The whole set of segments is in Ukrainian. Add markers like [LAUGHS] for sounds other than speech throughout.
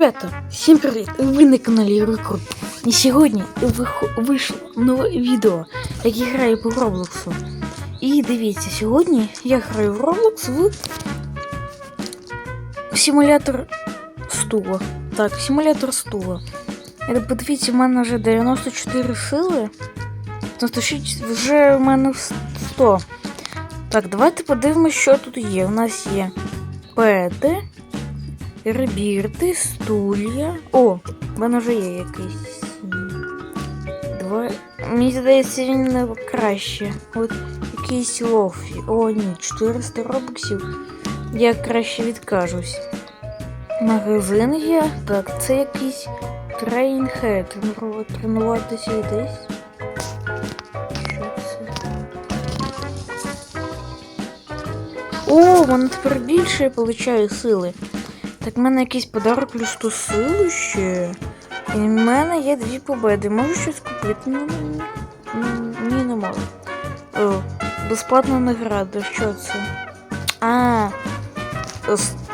Ребята, всім привіт! Ви на каналі Ігрокруп. І сьогодні вийшло нове відео, як я граю по Роблоксу. І дивіться, сьогодні я граю в Roblox в симулятор стула. Так, симулятор стула. Подивіться, в мене вже 94 сили. 96 вже в мене 100. Так, давайте подивимось, що тут є. У нас є пети. Ребірти, стулья. О, в мене вже є якийсь. Два. Мені здається, він не краще. От якийсь лофі. О, ні, 400 робоксів. Я краще відкажусь. Магазин є. Так, це якийсь трейнхед. Тренуватися десь. О, в мене тепер більше я получаю сили. Так, в мене якийсь подарок плюс 100 сили ще. І в мене є дві победи. Можу щось купити? Ну, ні, не можу. О, безплатна награда. Що це? А,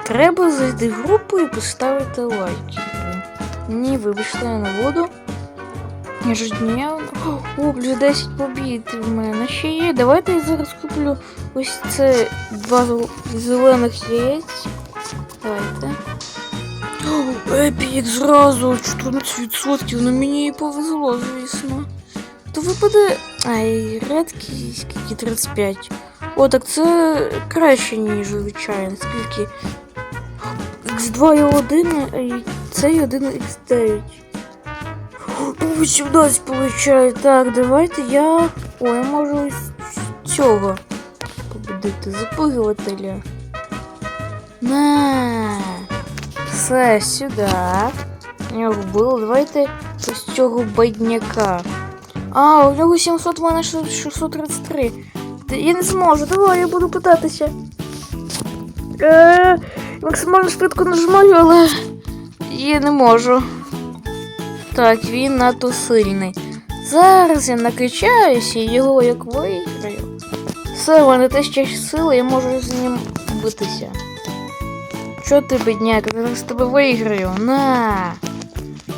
треба зайти в групу і поставити лайки. Ні, вибачте, я не буду. Ежедневно. О, плюс 10 побід в мене ще є. Давайте я зараз куплю ось це два зелених яєць. Давайте. Епік зразу 14%, ну мені і повезло, звісно. То випаде. Ай, редкий скільки 35. О, так це краще, ніж звичайно. Скільки? X2 і 1, а й цей 1 X9. О, 17 получаю. Так, давайте я. О, я можу ось цього побудити. Запугувателя. На. Все, сюди. Його було. Давайте ось цього бедняка. А, у нього 700, у мене 633. Я не зможу, давай, я буду питатися. Е, максимально швидко нажимаю, але я не можу. Так, він надто сильний. Зараз я накачаюся і його як виграю. Все, в мене тисяча сили, я можу з ним битися. Чо ти, бідняк, я зараз тебе виграю. На.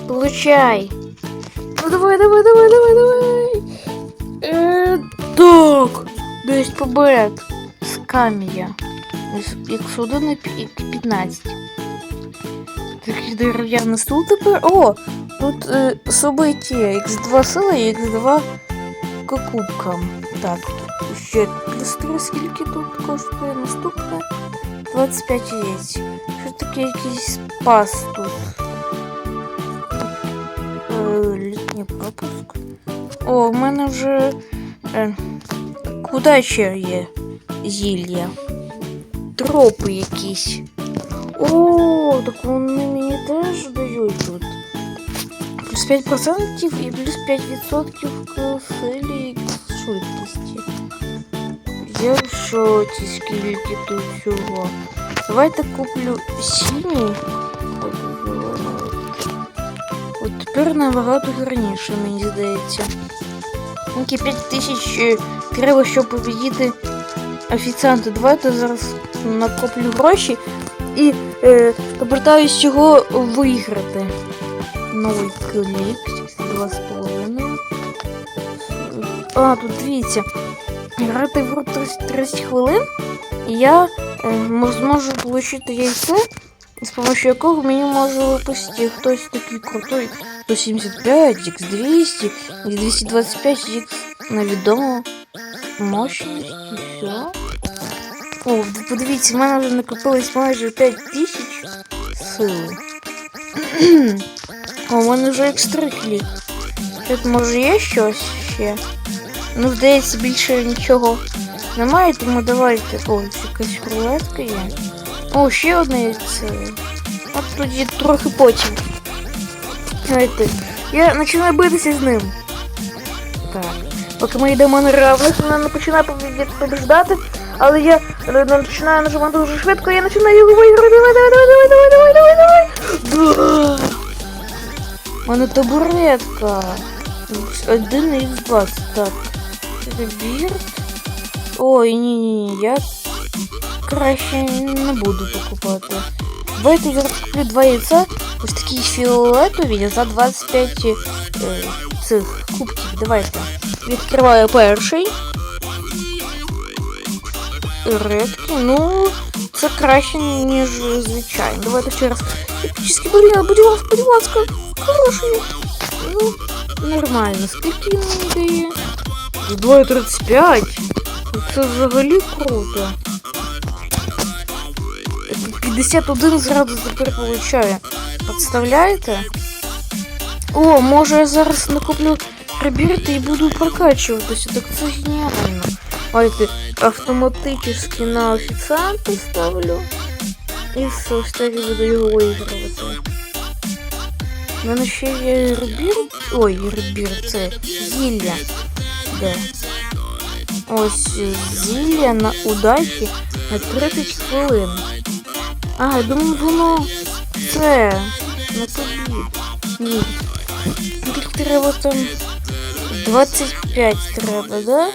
Получай. Ну давай, давай, давай, давай, давай. Е, так. 10 побед. З камія. X1 і 15. Такий дерев'яний стул тепер. О! Тут е, событие X2 сила і X2 к кубкам. Так, ще плюс 3 скільки тут коштує наступне? 25 яєць. Що таке якийсь спас тут? Е, літній пропуск. О, в мене вже. Е, куди ще є зілля? Тропи якісь. О, так вони мені теж дають тут. Плюс 5% і плюс 5% к силі і к швидкості. Я в шоці, скільки тут всього. Давайте куплю синій. От. Тепер набагато гарніше, мені здається. Тільки 5 тисяч треба, щоб побідіти офіціанта. Давайте зараз накоплю гроші і е, попитаюсь його виграти. Новий клік, 2,5. А, тут дивіться. Грати в гру 30, 30 хвилин, і я е, зможу отримати яйце, з допомогою якого мені може випустити хтось такий крутой 175, X200 і 225 X невідомо мощність і все. О, подивіться, в мене вже накопилось майже 5 тисяч сили. [CLEARS THROAT] О, у мене вже екстра. Тут може є щось ще? Ну, здається, більше нічого немає, тому давайте. О, якась креветка є. О, ще одне яйце. От тоді трохи потім. Давайте. Я починаю битися з ним. Так. Поки ми йдемо на равних, вона не починає побіждати, але я е, починаю нажимати дуже швидко, я починаю його виграти. Давай, давай, давай, давай, давай, давай, давай, давай. Да! У мене табуретка. Один із два. Так. Ребірт. Ой, ні, ні, ні, я краще не буду покупати. Давайте я куплю два яйця ось такі фіолетові за 25 е, цих кубків. Давайте. Відкриваю перший. Редкий, ну, це краще, ніж звичайно. Давайте ще раз. Епічний бур'ян, будь ласка, будь ласка, хороший. Ну, нормально. Скільки він мені Дає? 2,35. Це взагалі круто. 51 зразу тепер получаю. Представляєте? О, може я зараз накоплю прибірти і буду прокачуватися. Так це геніально. Давайте автоматически на офіціанта ставлю. І все, ось так я буду його виігрувати. У мене ще є ребір. Ой, ребір, це зілля. Де? Ось зілля на удачі на 30 хвилин. А, я думаю, воно це на тобі. Ні. Скільки треба там 25 треба, да?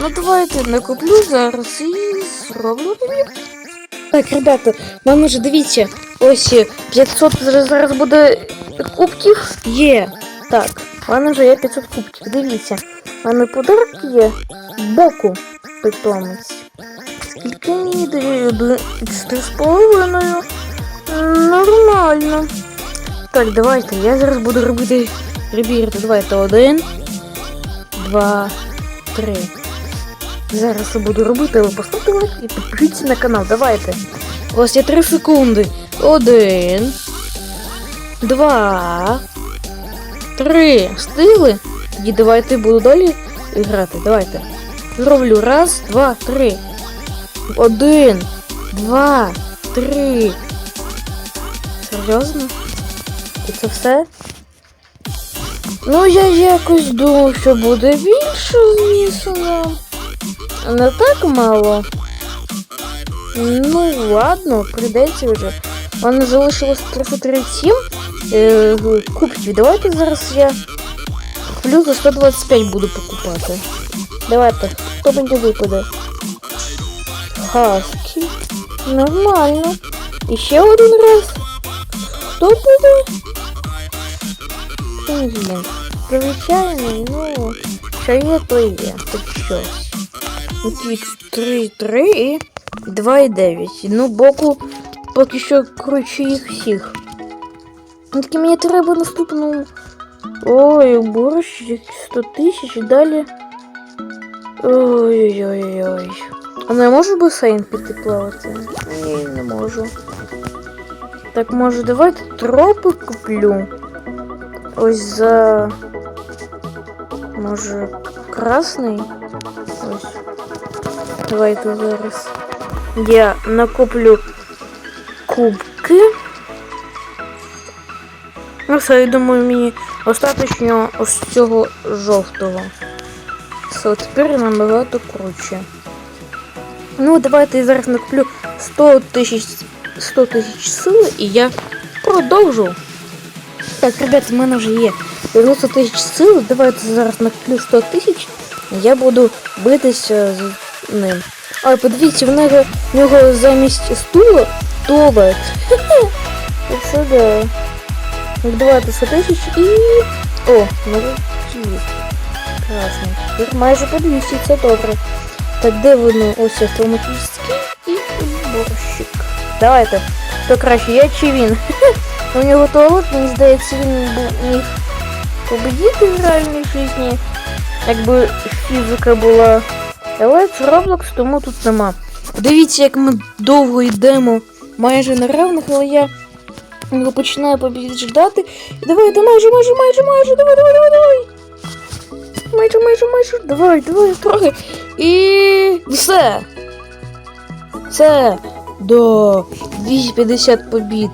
Ну давайте накоплю зараз і зроблю тобі. Так, ребята, вам уже дивіться, ось 500 вже зараз буде кубків. Є. Так, в мене вже є 500 кубків. Дивіться. У мене подарок є боку питомець. Скільки мені? Один- з половиною. Нормально. Так, давайте, я зараз буду робити ребірти. Давайте один, два, три. Зараз я буду робити, ви поставте лайк і підпишіться на канал. Давайте. У вас є 3 секунди. Один. Два. Три. Встигли? І давайте буду далі грати. Давайте. Зроблю. Раз, два, три. Один. Два. Три. Серйозно? І це все? Ну, я якось думав, що буде більше, звісно. Не так мало. Ну, ладно, прийдеться вже. У мене залишилось 337 е, кубків. Давайте зараз я плюс за 125 буду покупати. Давайте, хто мені випаде? Хаскі. Нормально. І ще один раз. Хто буде? Пінгвін. Звичайний, ну, що є, то є. Хоч щось. Тут 3, 3 і 2,9. Ну, боку поки що круче їх всіх. Ну, Тільки мені треба наступну. Ой, борщ 100 тисяч і далі. Ой-ой-ой. А не можу в басейн піти плавати? Ні, не можу. Так, може, давайте тропи куплю. Ось за. Може, красний? Ось. Давайте зараз. Я накоплю кубки. Ну все, я думаю, мені достатньо ось цього жовтого. Все, тепер набагато круче. Ну, давайте я зараз накоплю 100 тисяч 100 тисяч сили і я продовжу. Так, ребята, в мене вже є 90 тисяч сил. Давайте зараз накоплю 100 тисяч. Я буду битися з ним. А, подивіться, в нього, в нього замість стула туалет. Це да. 100 тисяч і... О, новий кіт. Класно. Тепер майже по 200, це добре. Так, де воно? Ось автоматичний і борщик. Давайте. Хто краще, я чи він? [LAUGHS] У нього туалет, мені здається, він міг победити в реальній житті. Якби фізика була. Але це Roblox, тому тут нема. Дивіться, як ми довго йдемо майже на равних, але я його починаю побіждати. І давайте майже, майже, майже, майже, давай, давай, давай, давай. Майже, майже, майже, давай, давай, трохи. І все. Все. До 250 побід.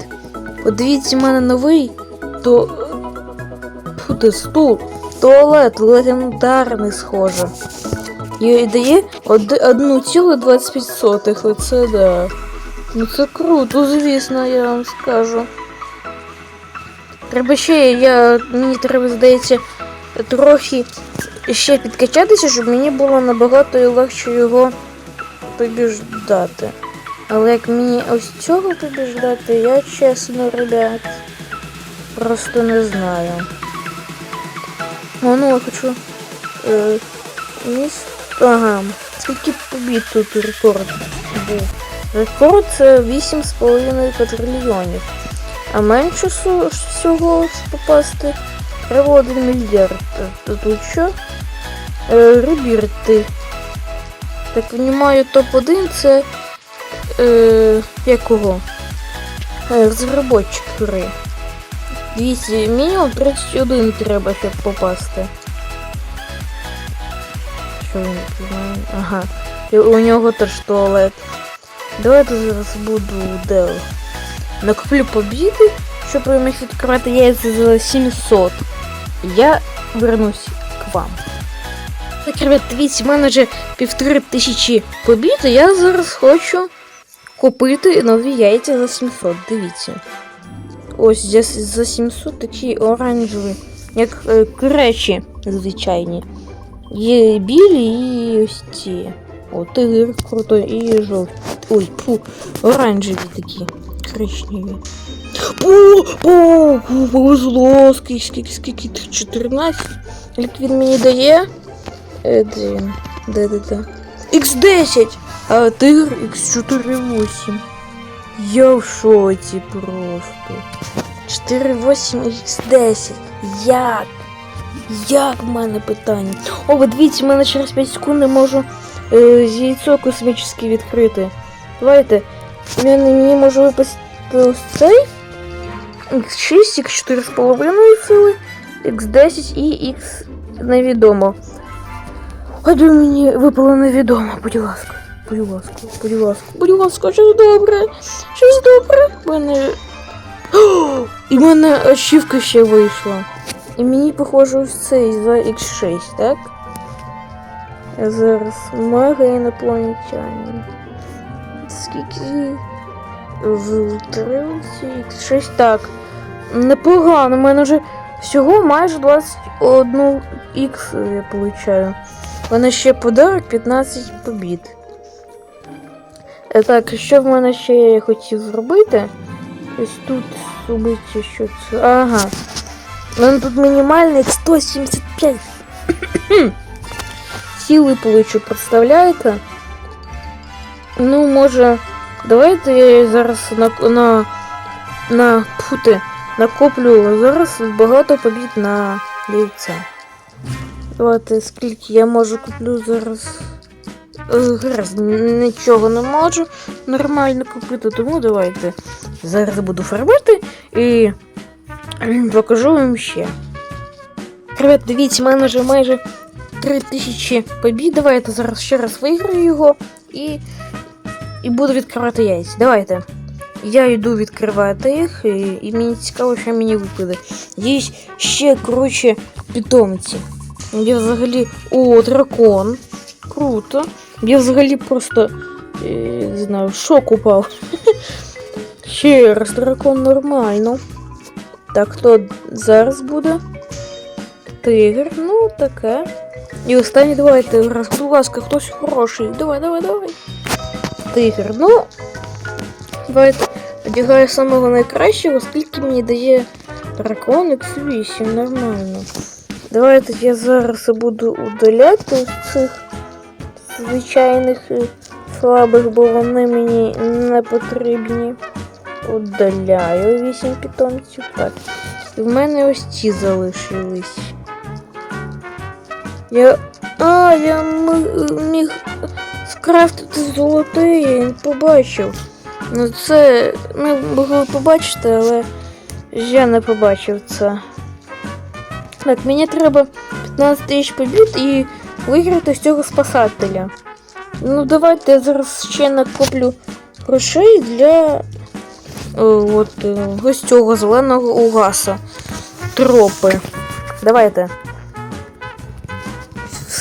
Подивіться, в мене новий. То. Фу, стул. Туалет легендарний схоже. І дає 1,25. Оце да. Ну це круто, звісно, я вам скажу. Треба ще, я, мені треба, здається, трохи ще підкачатися, щоб мені було набагато і легше його побіждати. Але як мені ось цього побіждати, я чесно, ребят, Просто не знаю. О, ну я хочу. Е, міс... Ага. Скільки побід тут рекорд був? Рекорд це 8,5 квадрильйонів. А менше всього попасти треба 1 мільярд. То тут що? Е, Ребірти. Так понімаю, топ-1 це. Е, якого? Е, розробочик гри. Дивіться, мінімум 31 треба, щоб попасти. Що він? Ага. І у нього теж туалет. Давайте зараз буду де. Накоплю побіди, щоб міг відкривати яйця за 700. Я вернусь к вам. Так, ребят, дивіться, в мене вже півтори тисячі побід, і я зараз хочу купити нові яйця за 700. Дивіться. Ось за, за 700 такі оранжеві, як е, кречі звичайні. Є білі і ось ці. О, тигр круто і жовті. Ой, фу, оранжеві такі. Коричневі. О, о, повезло, скільки, скільки, скільки, 14. Як він мені дає? Е, де він? Де, де, де? X10, а тигр X48. Я в шоці просто. 48 X10. Як? Як в мене питання? О, ви дивіться, в мене через 5 секунд не можу е, яйцо космічне відкрити. Давайте. Він мені може випасти ось цей. X6, X4,5 сили, X10 і X невідомо. А мені випало невідомо, будь ласка. Будь ласка, будь ласка, будь ласка, щось добре. Щось добре. В мене. О, і в мене ачівка ще вийшла. І мені, похоже, ось цей за X6, так? Я зараз мега інопланетянин. Скільки в тривці X6. Так. Непогано, у мене вже всього майже 21 X я получаю. У мене ще подарок 15 побід. Е, Так, що в мене ще я хотів зробити? Ось тут зробити, що це. Ага. У мене тут мінімальний 175. [COUGHS] Сіли получу, представляєте? Ну, може, давайте я зараз на на, на пути накоплю зараз багато побід на яйця. Давайте скільки я можу куплю зараз. Е, Гаразд, нічого не можу нормально купити, тому давайте зараз буду фармити і покажу вам ще. Ребят, дивіться, в мене вже майже 3000 побід. Давайте зараз ще раз виграю його і, і буду відкривати яйця. Давайте. Я йду відкривати їх, і, і мені цікаво, що мені випаде. Є ще, коротше, питомці. Я взагалі. О, дракон. Круто. Я взагалі просто е, не знаю, шок упав. [LAUGHS] Ще раз, дракон нормально. Так, хто зараз буде? Тигр, ну таке. І останній давайте, будь ласка, хтось хороший. Давай, давай, давай. Тигр, ну. Давайте одягаю самого найкращого, скільки мені дає дракон X8, нормально. Давайте я зараз буду удаляти цих звичайних слабих, бо вони мені не потрібні. Удаляю 8 питомців. Так. І в мене ось ці залишились. Я. А, я міг скрафтити золотий, я не побачив. Ну це ми могли побачити, але я не побачив це. Так, мені треба 15 тисяч побід і виграти з цього спасателя. Ну, давайте я зараз ще накоплю грошей для о, от, е, ось цього зеленого угаса. Тропи. Давайте.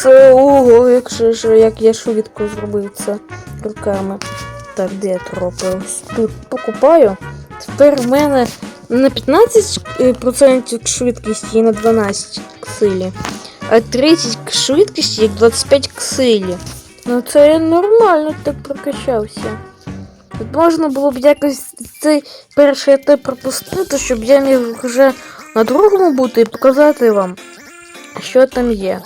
Все, ого, як, же ж- як я швидко зробив це руками. Так, де тропи? Ось тут покупаю. Тепер в мене на 15% швидкості і на 12 ксилі. А 30 к швидкості як 25 ксилі. Ну це я нормально так прокачався. Тут можна було б якось цей перший етап пропустити, щоб я міг вже на другому бути і показати вам, що там є.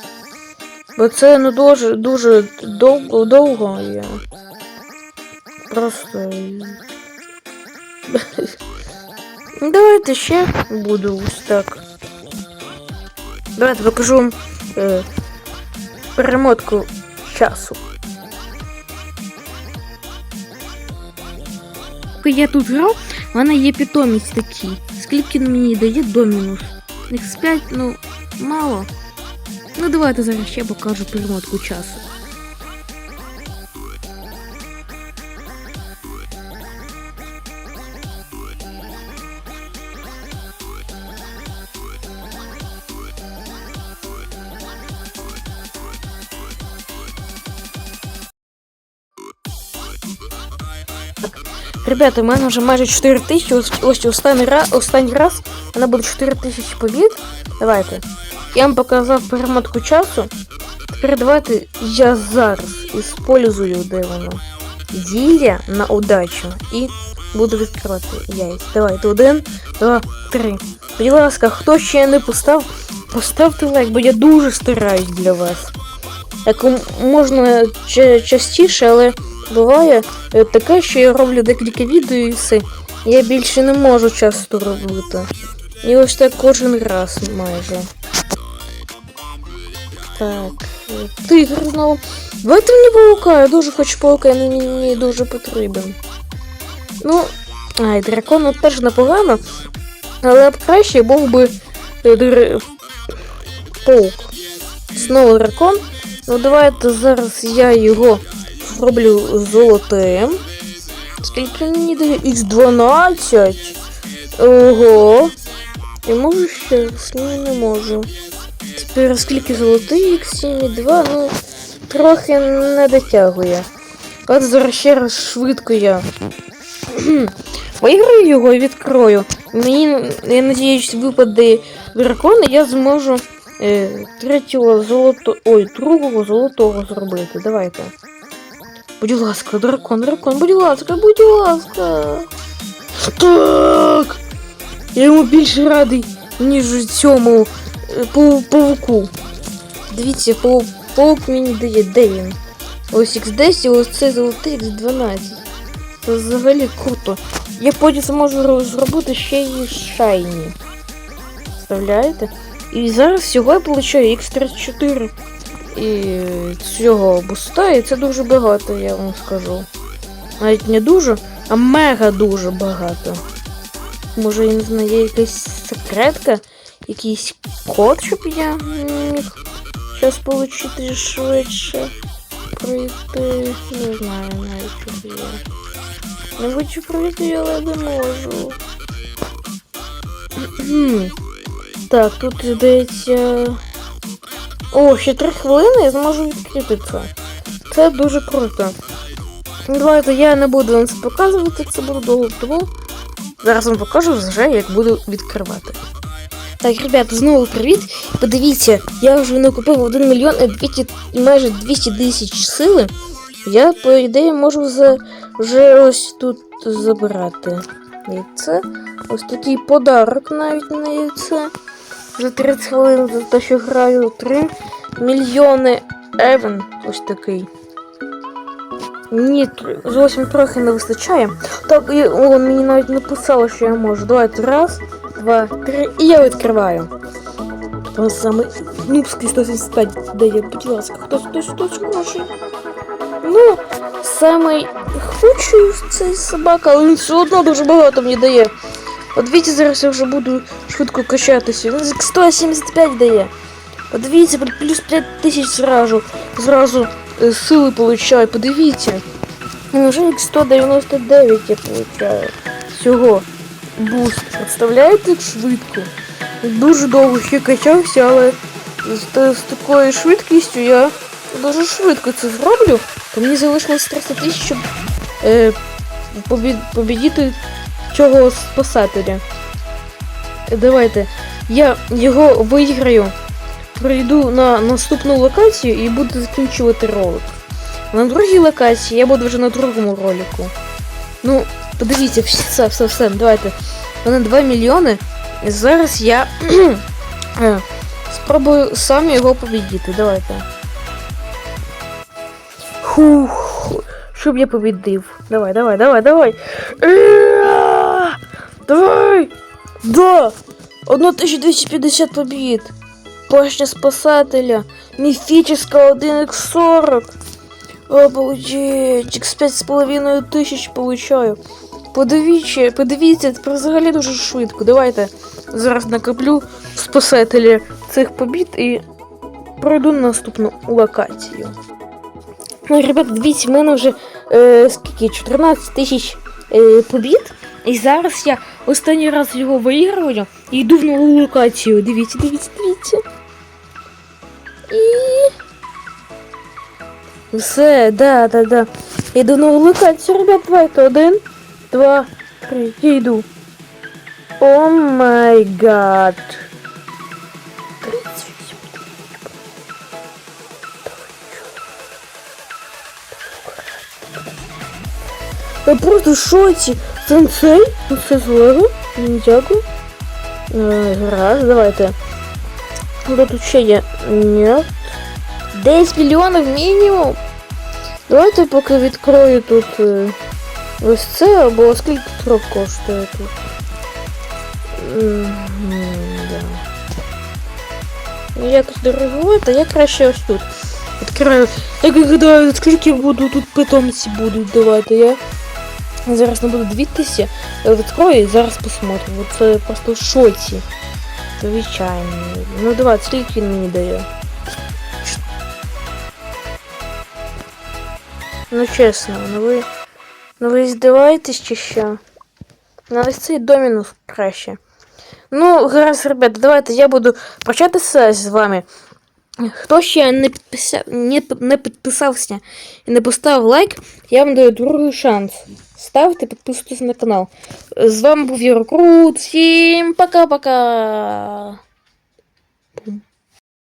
Бо це ну дуже дуже довго довго є. Просто. [LAUGHS] Ну, Давайте ще буду ось так. Давайте покажу вам е, перемотку часу. Поки я тут грав, в мене є питомець такий. Скільки мені дає домінус? X5, ну, мало. Ну давайте зараз ще покажу перемотку часу. Ребята, у мене вже майже 4 тисячі. Ось, ось останній раз, останній раз вона буде 4 тисячі побід. Давайте. Я вам показав перемотку часу. Тепер давайте я зараз іспользую, де воно. На удачу. І буду відкривати яйця. Давайте один, два, три. Будь ласка, хто ще не постав, поставте лайк, бо я дуже стараюсь для вас. Як можна ча- частіше, але буває е, таке, що я роблю декілька відео і все. Я більше не можу часто робити. І ось так кожен раз майже. Так. Тигр знову. Давайте мені паука, я дуже хочу паука, він мені дуже потрібен. Ну, ай, дракон теж непогано. Але б краще був би е, др... паук. Знову дракон. Ну давайте зараз я його зроблю золотим. Скільки мені дає? Х12. Ого. Я можу ще? Ні, не можу. Тепер скільки золотий Х7 і 2, ну трохи не дотягує. От зараз ще раз швидко я [CLEARS THROAT] виграю його і відкрою. Мені, я надіюсь, випаде дракон, і я зможу е, третього золото. Ой, другого золотого зробити. Давайте. Будь ласка, дракон, дракон, будь ласка, будь ласка. Так. Я йому більше радий, ніж цьому пауку. Дивіться, пау- паук мені дає, де він? Ось X10, ось це золотий X12. Це взагалі круто. Я потім зможу зробити ще й шайні. Вставляєте? І зараз всього я получаю X34 і цього буста, і це дуже багато, я вам скажу. Навіть не дуже, а мега дуже багато. Може, я не знаю, є якась секретка, якийсь код, щоб я міг зараз отримати швидше пройти. Не знаю навіть що є. Не хочу пройти, але не можу. Так, тут здається. О, ще три хвилини я зможу відкрити це. Це дуже круто. Давайте я не буду вам це показувати, це буде довго, тому зараз вам покажу вже, як буду відкривати. Так, ребята, знову привіт. Подивіться, я вже накупив 1 мільйон і 200, майже 200 тисяч сили. Я, по ідеї, можу за, вже ось тут забирати яйце. Ось такий подарок навіть на яйце. Вже 30 хвилин за те, що граю 3 мільйони евен. Ось такий. Ні, зовсім трохи не вистачає. Так, і, о, мені навіть написало, що я можу. Давайте раз, два, три, і я відкриваю. Там саме нубський 175 дає, будь ласка, хтось хтось хтось може. Ну, самий худший собака, але все одно дуже багато мені дає. От дивіться, зараз я вже буду швидко качатися. Він 175 дає. Подивіться, плюс 5 тисяч зразу, зразу е, сили получаю, подивіться. Вже як 199 я получаю. Всього. Буст. Представляєте, як швидко? Дуже довго ще качався, але з, з такою швидкістю я дуже швидко це зроблю. То мені залишилось 300 тисяч, щоб е, побі- побідіти цього спасателя. Давайте. Я його виграю, прийду на наступну локацію і буду закінчувати ролик. На другій локації я буду вже на другому ролику. Ну, подивіться, все, все, все, давайте. Мене 2 мільйони. І зараз я [CLEARS THROAT] е, спробую сам його побідіти. Давайте. Хух. Щоб я побідив. Давай, давай, давай, давай. [CLEARS THROAT] Давай! Да! 1250 побід. Башня спасателя. Міфічна 1x40. Обалдеть, x5 з половиною тисяч получаю. Подивіться, подивіться, це взагалі дуже швидко. Давайте зараз накоплю спасателі цих побід і пройду на наступну локацію. Ну, ребята, дивіться, в мене вже е, скільки? 14 тисяч е, побід. І зараз я останній раз його виіграю і йду в нову локацію. Дивіться, дивіться, дивіться. І. Все, да, да, да. Йду в нову локацію, ребят, давайте. Один, два, три. Я йду. О май гад. 38. Я просто в шоці. Сенсей? Ну це з Лего. Дякую. Е, Гаразд, давайте. Що тут ще є? Ні. 10 мільйонів мінімум. Давайте поки відкрою тут е, ось це, або скільки трохи коштує тут. Да. Якось дороговато, я краще ось тут. Відкрию. Я гадаю, скільки буду тут питомці будуть давати. Я зараз не буду дивитися. Відкрою і зараз посмотрю. Це просто в шоці. Звичайно. Ну давай, скільки він мені дає. Ну чесно, ну ви. Ну ви здиваєтесь чи що? На ось цей домінус краще. Ну, гаразд, ребята, давайте я буду прощатися з вами. Хто ще не, підписа... не, не підписався і не поставив лайк, я вам даю другий шанс. Ставте, підписуйтесь на канал. З вами був Єврокрут. Всім пока-пока!